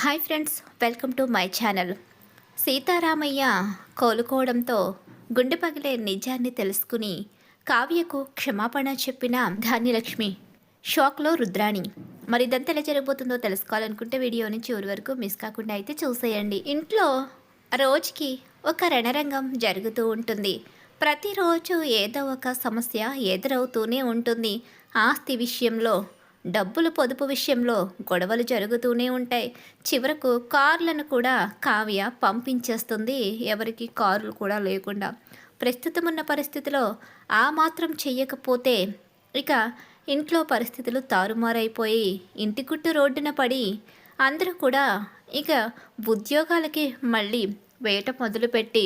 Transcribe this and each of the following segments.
Hi friends welcome to my channel. Seetharamaiah కోలుకోవడంతో గుండె పగిలే నిజాన్ని తెలుసుకుని కావ్యకు క్షమాపణ చెప్పిన ధాన్యలక్ష్మి. షాక్లో రుద్రాణి. మరి ఇదంతా ఎలా జరగబోతుందో తెలుసుకోవాలనుకుంటే వీడియోని చివరి వరకు మిస్ కాకుండా అయితే చూసేయండి. ఇంట్లో రోజుకి ఒక రణరంగం జరుగుతూ ఉంటుంది. ప్రతిరోజు ఏదో ఒక సమస్య ఎదురవుతూనే ఉంటుంది. ఆస్తి విషయంలో డబ్బులు పొదుపు విషయంలో గొడవలు జరుగుతూనే ఉంటాయి. చివరకు కార్లను కూడా కావ్య పంపించేస్తుంది. ఎవరికి కార్లు కూడా లేకుండా. ప్రస్తుతం ఉన్న పరిస్థితిలో ఆ మాత్రం చెయ్యకపోతే ఇక ఇంట్లో పరిస్థితులు తారుమారైపోయి ఇంటి గుట్టు రోడ్డున పడి అందరూ కూడా ఇక ఉద్యోగాలకి మళ్ళీ వేట మొదలుపెట్టి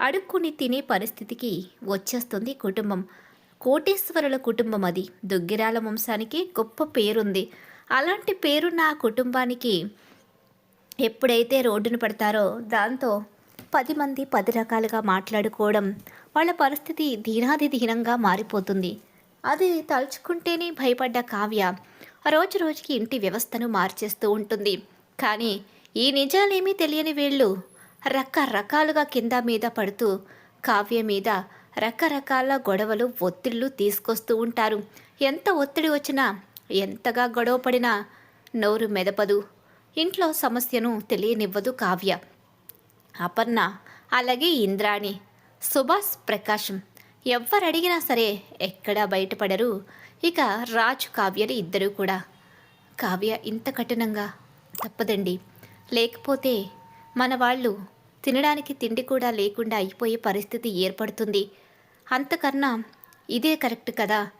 అడుక్కుని తినే పరిస్థితికి వచ్చేస్తుంది కుటుంబం. కోటేశ్వరుల కుటుంబం అది. దుగ్గిరాల వంశానికి గొప్ప పేరుంది. అలాంటి పేరున్న ఆ కుటుంబానికి ఎప్పుడైతే రోడ్డున పడతారో దాంతో పది మంది పది రకాలుగా మాట్లాడుకోవడం వాళ్ళ పరిస్థితి దీనాది దీనంగా మారిపోతుంది. అది తలుచుకుంటేనే భయపడ్డ కావ్య రోజు రోజుకి ఇంటి వ్యవస్థను మార్చేస్తూ ఉంటుంది. కానీ ఈ నిజాలేమీ తెలియని వీళ్ళు రకరకాలుగా కింద మీద పడుతూ కావ్య మీద రకరకాల గొడవలు ఒత్తిళ్ళు తీసుకొస్తూ ఉంటారు. ఎంత ఒత్తిడి వచ్చినా ఎంతగా గొడవ పడినా నోరు మెదపదు. ఇంట్లో సమస్యను తెలియనివ్వదు కావ్య. అపర్ణ అలాగే ఇంద్రాణి సుభాష్ ప్రకాశం ఎవ్వరడిగినా సరే ఎక్కడా బయటపడరు. ఇక రాజు కావ్యలు ఇద్దరూ కూడా. కావ్య ఇంత కఠినంగా? తప్పదండి. లేకపోతే మన వాళ్ళు తినడానికి తిండి కూడా లేకుండా అయిపోయే పరిస్థితి ఏర్పడుతుంది. అంతకన్నా ఇదే కరెక్ట్ కదా?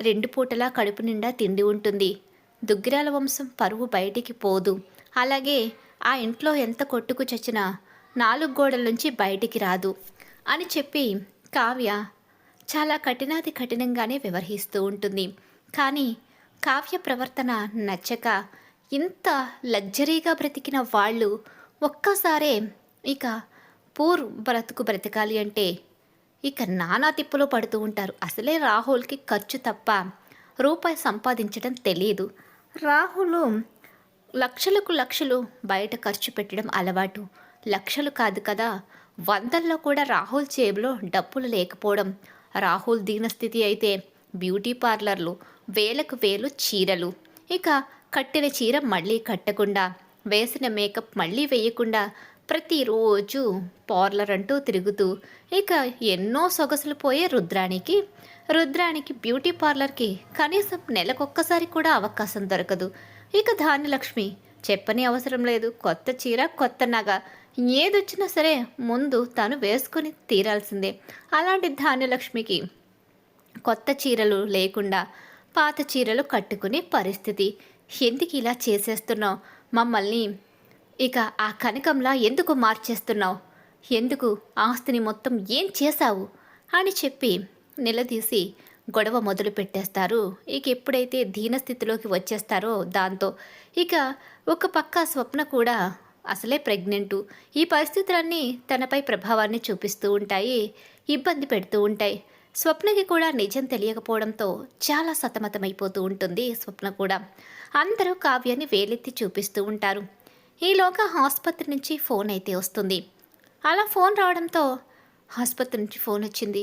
రెండు పూటలా కడుపు నిండా తిండి ఉంటుంది. దుగ్గిరాల వంశం పరువు బయటికి పోదు. అలాగే ఆ ఇంట్లో ఎంత కొట్టుకు చచ్చినా నాలుగు గోడల నుంచి బయటికి రాదు అని చెప్పి కావ్య చాలా కఠినాది కఠినంగానే వ్యవహరిస్తూ ఉంటుంది. కానీ కావ్య ప్రవర్తన నచ్చక ఇంత లగ్జరీగా బ్రతికిన వాళ్ళు ఒక్కసారే ఇక పూర్ బ్రతుకు బ్రతకాలి అంటే ఇక నానా తిప్పులు పడుతూ ఉంటారు. అసలే రాహుల్కి ఖర్చు తప్ప రూపాయి సంపాదించడం తెలియదు రాహుల్ లక్షలకు లక్షలు బయట ఖర్చు పెట్టడం అలవాటు. లక్షలు కాదు కదా వందల్లో కూడా రాహుల్ జేబులో డబ్బులు లేకపోవడం. రాహుల్ దీనస్థితి అయితే బ్యూటీ పార్లర్లు వేలకు వేలు చీరలు. ఇక కట్టిన చీర మళ్ళీ కట్టకుండా వేసిన మేకప్ మళ్ళీ వేయకుండా ప్రతిరోజు పార్లర్ అంటూ తిరుగుతూ ఇక ఎన్నో సొగసులు పోయే రుద్రానికి రుద్రానికి బ్యూటీ పార్లర్కి కనీసం నెలకొక్కసారి కూడా అవకాశం దొరకదు. ఇక ధాన్యలక్ష్మి చెప్పని అవసరం లేదు. కొత్త చీర కొత్త నగ. ఏదొచ్చినా సరే ముందు తను వేసుకొని తీరాల్సిందే. అలాంటి ధాన్యలక్ష్మికి కొత్త చీరలు లేకుండా పాత చీరలు కట్టుకునే పరిస్థితి. ఎందుకు ఇలా చేసేస్తున్నావు? మమ్మల్ని ఇక ఆ కనకంలా ఎందుకు మార్చేస్తున్నావు? ఎందుకు ఆస్తిని మొత్తం ఏం చేశావు? అని చెప్పి నిలదీసి గొడవ మొదలు పెట్టేస్తారు ఇక ఎప్పుడైతే దీనస్థితిలోకి వచ్చేస్తారో దాంతో ఇక ఒక పక్క స్వప్న కూడా అసలే ప్రెగ్నెంటు. ఈ పరిస్థితులన్నీ తనపై ప్రభావాన్ని చూపిస్తూ ఉంటాయి ఇబ్బంది పెడుతూ ఉంటాయి. స్వప్నకి కూడా నిజం తెలియకపోవడంతో చాలా సతమతమైపోతూ ఉంటుంది స్వప్న కూడా. అందరూ కావ్యాన్ని వేలెత్తి చూపిస్తూ ఉంటారు. ఈలోగా ఆసుపత్రి నుంచి ఫోన్ అయితే వస్తుంది. అలా ఫోన్ రావడంతో ఆసుపత్రి నుంచి ఫోన్ వచ్చింది.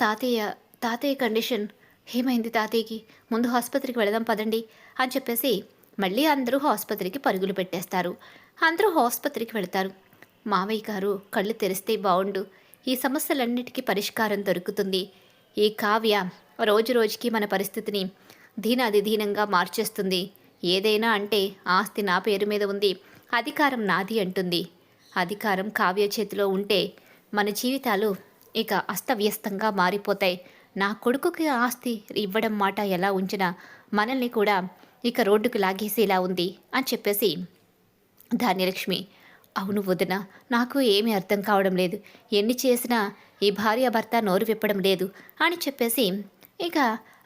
తాతయ్య తాతయ్య కండిషన్. ఏమైంది తాతయ్యకి? ముందు ఆసుపత్రికి వెళదాం పదండి అని చెప్పేసి మళ్ళీ అందరూ ఆసుపత్రికి పరుగులు పెట్టేస్తారు. అందరూ ఆసుపత్రికి వెళతారు. మావయ్య గారు కళ్ళు తెరిస్తే బాగుండు ఈ సమస్యలన్నిటికీ పరిష్కారం దొరుకుతుంది. ఈ కావ్య రోజు రోజుకి మన పరిస్థితిని దీనాది దీనంగా మార్చేస్తుంది. ఏదైనా అంటే ఆస్తి నా పేరు మీద ఉంది. అధికారం నాది అంటుంది. అధికారం కావ్య చేతిలో ఉంటే మన జీవితాలు ఇక అస్తవ్యస్తంగా మారిపోతాయి. నా కొడుకుకి ఆస్తి ఇవ్వడం మాట ఎలా ఉంచినా మనల్ని కూడా ఇక రోడ్డుకు లాగేసేలా ఉంది అని చెప్పేసి ధాన్యలక్ష్మి అవును వదిన నాకు ఏమీ అర్థం కావడం లేదు. ఎన్ని చేసినా ఈ భార్య భర్త నోరు విప్పడం లేదు అని చెప్పేసి ఇక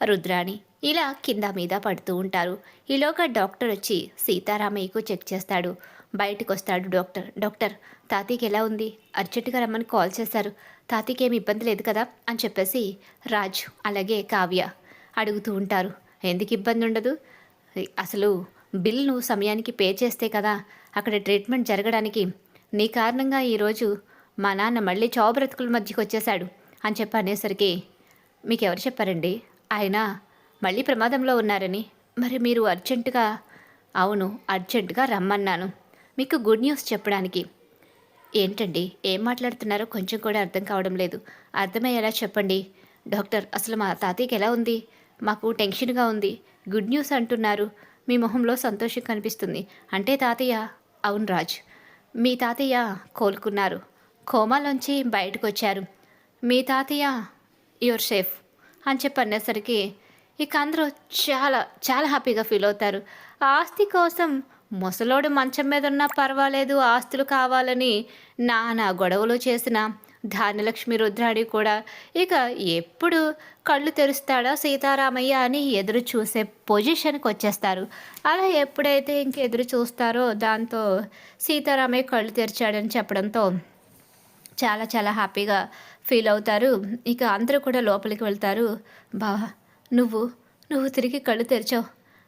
రుద్రాణి ఇలా కింద మీద పడుతూ ఉంటారు. ఈలోగా డాక్టర్ వచ్చి సీతారామయ్యకు చెక్ చేస్తాడు. బయటకు వస్తాడు డాక్టర్. డాక్టర్ తాతయ్యకి ఎలా ఉంది? అర్జెంటుగా రమ్మని కాల్ చేశారు. తాతయ్యకి ఏమి ఇబ్బంది లేదు కదా? అని చెప్పేసి రాజు అలాగే కావ్య అడుగుతూ ఉంటారు. ఎందుకు ఇబ్బంది ఉండదు? అసలు బిల్ను సమయానికి పే చేస్తే కదా? అక్కడ ట్రీట్మెంట్ జరగడానికి నీ కారణంగా ఈరోజు మా నాన్న మళ్ళీ చావు బ్రతుకుల మధ్యకి వచ్చేశాడు అని చెప్పి అనేసరికి మీకు ఎవరు చెప్పారండి? ఆయన మళ్ళీ ప్రమాదంలో ఉన్నారని. మరి మీరు అర్జెంటుగా అవును అర్జెంటుగా రమ్మన్నాను. మీకు గుడ్ న్యూస్ చెప్పడానికి. ఏంటండి? ఏం మాట్లాడుతున్నారో కొంచెం కూడా అర్థం కావడం లేదు. అర్థమయ్యేలా చెప్పండి. డాక్టర్ అసలు మా తాతయ్యకి ఎలా ఉంది? మాకు టెన్షన్గా ఉంది. గుడ్ న్యూస్ అంటున్నారు. మీ మొహంలో సంతోషం కనిపిస్తుంది. అంటే తాతయ్య? అవును రాజ్. మీ తాతయ్య కోలుకున్నారు. కోమాలోంచి బయటకు వచ్చారు మీ తాతయ్య యువర్ సేఫ్ అని చెప్పి అనేసరికి ఇక అందరూ చాలా చాలా హ్యాపీగా ఫీల్ అవుతారు. ఆస్తి కోసం ముసలోడు మంచం మీద ఉన్నా పర్వాలేదు ఆస్తులు కావాలని నానా గొడవలు చేసిన ధాన్యలక్ష్మి రుద్రాడి కూడా ఇక ఎప్పుడు కళ్ళు తెరుస్తాడో సీతారామయ్య అని ఎదురు చూసే పొజిషన్కి వచ్చేస్తారు. అలా ఎప్పుడైతే ఇంక ఎదురు చూస్తారో దాంతో సీతారామయ్య కళ్ళు తెరిచాడని చెప్పడంతో చాలా చాలా హ్యాపీగా ఫీల్ అవుతారు. ఇక అందరూ కూడా లోపలికి వెళ్తారు. బా నువ్వు నువ్వు తిరిగి కళ్ళు తెరిచావు.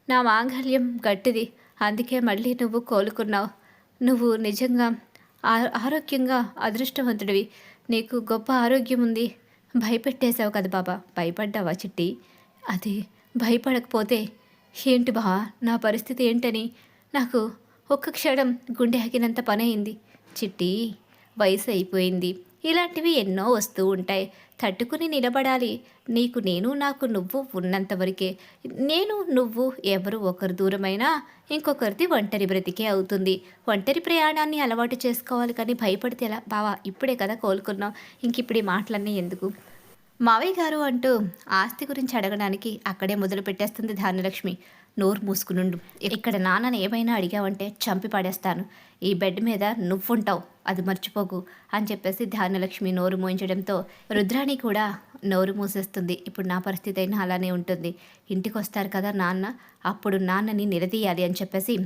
నా మాంగళ్యం గట్టిది. అందుకే మళ్ళీ నువ్వు కోలుకున్నావు. నువ్వు నిజంగా ఆ- ఆరోగ్యంగా అదృష్టవంతుడివి. నీకు గొప్ప ఆరోగ్యం ఉంది. భయపెట్టేశావు కదా బాబా. భయపడ్డావా చిట్టి? అది భయపడకపోతే ఏంటి బా నా పరిస్థితి ఏంటని? నాకు ఒక్క క్షణం గుండె ఆగినంత పని అయింది చిట్టి వయసు అయిపోయింది. ఇలాంటివి ఎన్నో వస్తూ ఉంటాయి. తట్టుకుని నిలబడాలి. నీకు నేను నాకు నువ్వు ఉన్నంతవరకే నేను నువ్వు ఎవరు ఒకరు దూరమైనా ఇంకొకరిది ఒంటరి బ్రతికే అవుతుంది. ఒంటరి ప్రయాణాన్ని అలవాటు చేసుకోవాలి కానీ భయపడితే ఎలా? బావా ఇప్పుడే కదా కోలుకున్నాం ఇంక ఇప్పుడు ఈ మాటలన్నీ ఎందుకు? మావయ్య గారు అంటూ ఆస్తి గురించి అడగడానికి అక్కడే మొదలు పెట్టేస్తుంది ధాన్యలక్ష్మి. నోరు మూసుకునుండు. ఇక్కడ నాన్నని ఏమైనా అడిగావంటే చంపి పడేస్తాను. ఈ బెడ్ మీద నువ్వుంటావు అది మర్చిపోకు అని చెప్పేసి ధాన్యలక్ష్మి నోరు మూయించడంతో రుద్రాణి కూడా నోరు మూసేస్తుంది. ఇప్పుడు నా పరిస్థితి అయినా అలానే ఉంటుంది. ఇంటికి వస్తారు కదా నాన్న అప్పుడు నాన్నని నిలదీయాలి అని చెప్పేసి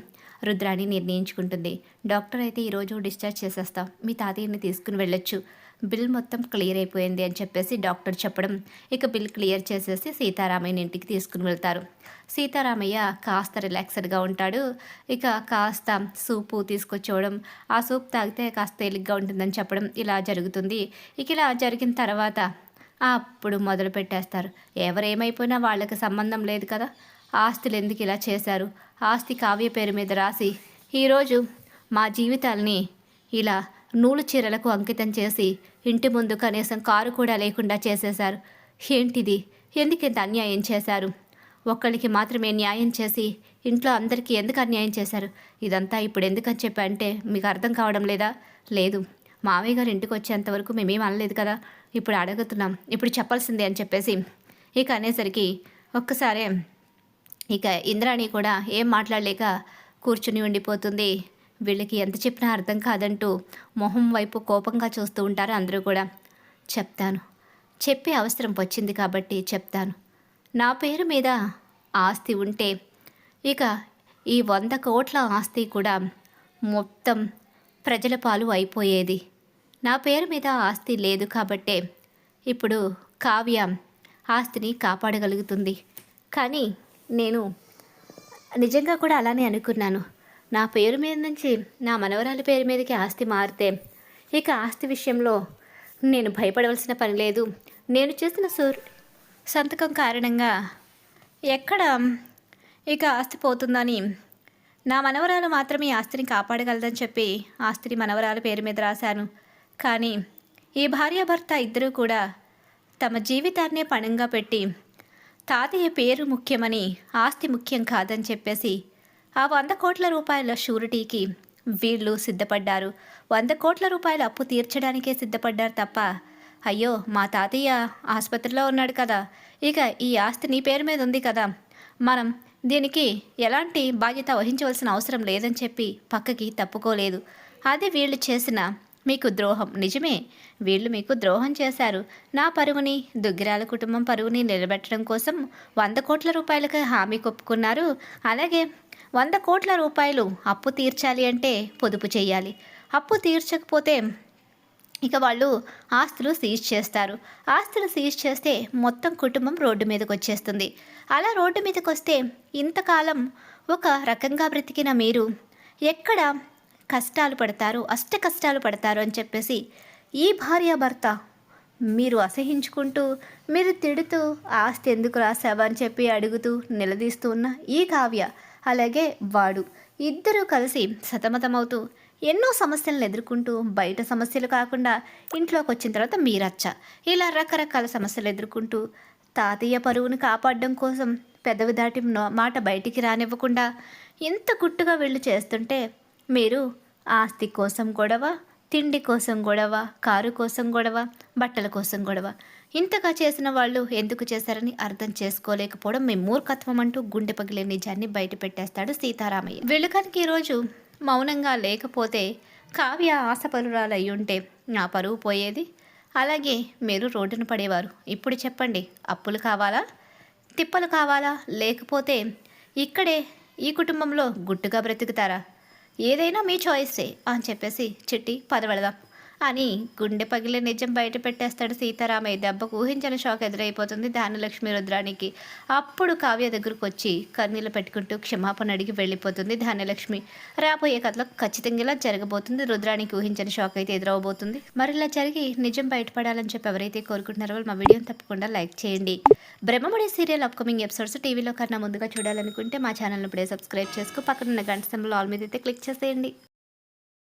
రుద్రాణి నిర్ణయించుకుంటుంది. డాక్టర్ అయితే ఈరోజు డిశ్చార్జ్ చేసేస్తాం. మీ తాతయ్యని తీసుకుని వెళ్ళొచ్చు. బిల్ మొత్తం క్లియర్ అయిపోయింది అని చెప్పేసి డాక్టర్ చెప్పడం ఇక బిల్ క్లియర్ చేసేసి సీతారామయ్య ఇంటికి తీసుకుని వెళ్తారు. సీతారామయ్య కాస్త రిలాక్స్డ్గా ఉంటాడు. ఇక కాస్త సూపు తీసుకొచ్చేవడం ఆ సూప్ తాగితే కాస్త తేలిగ్గా ఉంటుందని చెప్పడం ఇలా జరుగుతుంది. ఇక ఇలా జరిగిన తర్వాత అప్పుడు మొదలు పెట్టేస్తారు. ఎవరేమైపోయినా వాళ్ళకి సంబంధం లేదు కదా. ఆస్తులు ఎందుకు ఇలా చేశారు? ఆస్తి కావ్య పేరు మీద రాసి ఈరోజు మా జీవితాల్ని ఇలా నూలు చీరలకు అంకితం చేసి ఇంటి ముందు కనీసం కారు కూడా లేకుండా చేసేశారు. ఏంటిది? ఎందుకింత అన్యాయం చేశారు? ఒక్కరికి మాత్రమే న్యాయం చేసి ఇంట్లో అందరికీ ఎందుకు అన్యాయం చేశారు? ఇదంతా ఇప్పుడు ఎందుకని చెప్పి అంటే మీకు అర్థం కావడం లేదా? లేదు. మావయ్య గారు ఇంటికి వచ్చేంతవరకు మేమేం అనలేదు కదా? ఇప్పుడు అడుగుతున్నాం. ఇప్పుడు చెప్పాల్సిందే అని చెప్పేసి ఇక అనేసరికి ఒక్కసారే ఇక ఇంద్రాణి కూడా ఏం మాట్లాడలేక కూర్చుని ఉండిపోతుంది. వీళ్ళకి ఎంత చెప్పినా అర్థం కాదంటూ మొహం వైపు కోపంగా చూస్తూ ఉంటారు అందరూ కూడా. చెప్తాను. చెప్పే అవసరం వచ్చింది కాబట్టి చెప్తాను. నా పేరు మీద ఆస్తి ఉంటే ఇక ఈ వంద కోట్ల ఆస్తి కూడా మొత్తం ప్రజల పాలు అయిపోయేది. నా పేరు మీద ఆస్తి లేదు కాబట్టే ఇప్పుడు కావ్య ఆస్తిని కాపాడగలుగుతుంది. కానీ నేను నిజంగా కూడా అలానే అనుకున్నాను. నా పేరు మీద నుంచి నా మనవరాలి పేరు మీదకి ఆస్తి మారితే ఇక ఆస్తి విషయంలో నేను భయపడవలసిన పని లేదు. నేను చేసిన సూర్ సంతకం కారణంగా ఎక్కడ ఇక ఆస్తి పోతుందని నా మనవరాలు మాత్రమే ఈ ఆస్తిని కాపాడగలదని చెప్పి ఆస్తిని మనవరాల పేరు మీద రాశాను. కానీ ఈ భార్యాభర్త ఇద్దరూ కూడా తమ జీవితాన్నే పణంగా పెట్టి తాతయ్య పేరు ముఖ్యమని ఆస్తి ముఖ్యం కాదని చెప్పేసి ఆ వంద కోట్ల రూపాయల షూరిటీకి వీళ్ళు సిద్ధపడ్డారు. వంద కోట్ల రూపాయల అప్పు తీర్చడానికే సిద్ధపడ్డారు తప్ప అయ్యో మా తాతయ్య ఆసుపత్రిలో ఉన్నాడు కదా. ఇక ఈ ఆస్తి నీ పేరు మీద ఉంది కదా. మనం దీనికి ఎలాంటి బాధ్యత వహించవలసిన అవసరం లేదని చెప్పి పక్కకి తప్పుకోలేదు. అది వీళ్ళు చేసిన మీకు ద్రోహం. నిజమే వీళ్ళు మీకు ద్రోహం చేశారు. నా పరువుని దుగ్గిరాల కుటుంబం పరువుని నిలబెట్టడం కోసం వంద కోట్ల రూపాయలకు హామీ కొప్పుకున్నారు. అలాగే వంద కోట్ల రూపాయలు అప్పు తీర్చాలి అంటే పొదుపు చేయాలి అప్పు తీర్చకపోతే ఇక వాళ్ళు ఆస్తులు సీజ్ చేస్తారు. ఆస్తులు సీజ్ చేస్తే మొత్తం కుటుంబం రోడ్డు మీదకి వచ్చేస్తుంది అలా రోడ్డు మీదకి వస్తే ఇంతకాలం ఒక రకంగా బ్రతికిన మీరు ఎక్కడ కష్టాలు పడతారు అష్ట కష్టాలు పడతారు అని చెప్పేసి ఈ భార్యాభర్త మీరు అసహించుకుంటూ మీరు తిడుతూ ఆస్తి ఎందుకు రాసావా? అని చెప్పి అడుగుతూ నిలదీస్తూ ఉన్న ఈ కావ్య అలాగే వాడు. ఇద్దరూ కలిసి సతమతమవుతూ ఎన్నో సమస్యలను ఎదుర్కొంటూ బయట సమస్యలు కాకుండా ఇంట్లోకి వచ్చిన తర్వాత మీరచ్చ. ఇలా రకరకాల సమస్యలు ఎదుర్కొంటూ తాతయ్య పరువును కాపాడడం కోసం పెదవి దాటి మాట బయటికి రానివ్వకుండా ఇంత గుట్టుగా వీళ్ళు చేస్తుంటే మీరు ఆస్తి కోసం గొడవ తిండి కోసం గొడవ కారు కోసం గొడవ బట్టల కోసం గొడవ ఇంతగా చేసిన వాళ్ళు ఎందుకు చేశారని అర్థం చేసుకోలేకపోవడం మీ మూర్ఖత్వం అంటూ గుండె పగిలే నిజాన్ని బయట పెట్టేస్తాడు సీతారామయ్య. వెలుకనికి ఈరోజు మౌనంగా లేకపోతే కావ్య ఆశపరురాలయ్యి ఉంటే నా పరువు పోయేది? అలాగే మీరు రోడ్డున పడేవారు. ఇప్పుడు చెప్పండి అప్పులు కావాలా? తిప్పలు కావాలా? లేకపోతే ఇక్కడే ఈ కుటుంబంలో గుట్టుగా బ్రతుకుతారా? ఏదైనా మీ చాయిసే అని చెప్పేసి చిట్టి పదవెడదాం. అని గుండె పగిలే నిజం బయట పెట్టేస్తాడు సీతారామయ్య. దెబ్బకు ఊహించని షాక్ ఎదురైపోతుంది ధాన్యలక్ష్మి రుద్రానికి అప్పుడు కావ్య దగ్గరకు వచ్చి కన్నీళ్ళు పెట్టుకుంటూ క్షమాపణ అడిగి వెళ్ళిపోతుంది ధాన్యలక్ష్మి. రాబోయే కథలో ఖచ్చితంగా ఇలా జరగబోతుంది. రుద్రానికి ఊహించని షాక్ అయితే ఎదురవబోతుంది. మరి ఇలా జరిగి నిజం బయటపడాలని చెప్పి ఎవరైతే కోరుకుంటున్నారో వాళ్ళు మా వీడియోని తప్పకుండా లైక్ చేయండి. బ్రహ్మముడి సీరియల్ అప్కమింగ్ ఎపిసోడ్స్ టీవీలో కన్నా ముందుగా చూడాలనుకుంటే మా ఛానల్ని ఇప్పుడే సబ్స్క్రైబ్ చేసుకో. పక్కన ఉన్న గంట సింబల్ ఆల్ మీద అయితే క్లిక్ చేసేయండి.